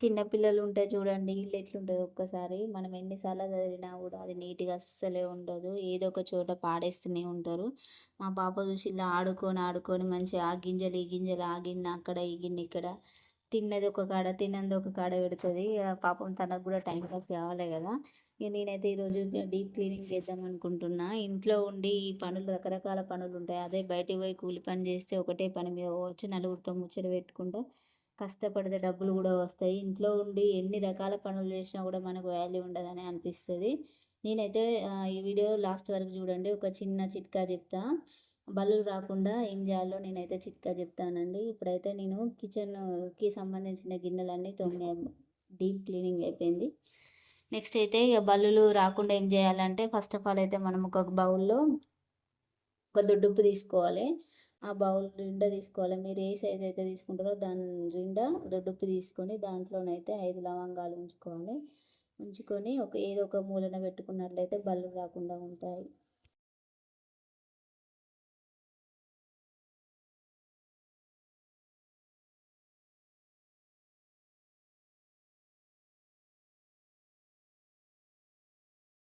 చిన్నపిల్లలు ఉంటే చూడండి ఇల్లు ఎట్లుంటుంది ఒక్కసారి మనం ఎన్నిసార్లు చదివినా కూడా అది నీట్‌గా అస్సలే ఉండదు. ఏదో ఒక చోట పాడేస్తూనే ఉంటారు. మా పాప చూసి ఇలా ఆడుకొని, ఆడుకొని మంచిగా ఆ గింజలు, ఈ గింజలు ఆ గిన్నె అక్కడ, ఈ గిన్నె ఇక్కడ తిన్నది ఒక కాడ, తినంది ఒక కాడ పెడుతుంది పాపం తనకు కూడా టైం పాస్ కావాలి కదా! ఇక నేనైతే ఈరోజు డీప్ క్లీనింగ్ చేద్దాం అనుకుంటున్నా. ఇంట్లో ఉండి ఈ పనులు రకరకాల పనులు ఉంటాయి అదే బయటికి పోయి కూలి పని చేస్తే ఒకటే పని మీద పోవచ్చు. నలుగురితో ముచ్చట పెట్టుకుంటూ కష్టపడితే డబ్బులు కూడా వస్తాయి. ఇంట్లో ఉండి ఎన్ని రకాల పనులు చేసినా కూడా మనకు వాల్యూ ఉండదని అనిపిస్తుంది నేనైతే ఈ వీడియో లాస్ట్ వరకు చూడండి. ఒక చిన్న చిట్కా చెప్తా. బల్లులు రాకుండా ఏం చేయాలో నేనైతే చిట్కా చెప్తానండి. ఇప్పుడైతే నేను కిచెన్‌కి సంబంధించిన గిన్నెలన్నీ తొమ్మిది డీప్ క్లీనింగ్ అయిపోయింది. నెక్స్ట్ అయితే ఇక బల్లులు రాకుండా ఏం చేయాలంటే ఫస్ట్ ఆఫ్ ఆల్ అయితే మనం ఒక బౌల్‌లో ఒక దొడ్డుప్పు తీసుకోవాలి. ఆ బౌల్ నిండా తీసుకోవాలి. మీరు ఏ సైజ్ అయితే తీసుకుంటారో దాని నిండా దొడ్డుప్పు తీసుకొని దాంట్లోనైతే ఐదు లవంగాలు ఉంచుకోవాలి. ఉంచుకొని ఒక ఏదో ఒక మూలన పెట్టుకున్నట్లయితే బల్లు రాకుండా ఉంటాయి.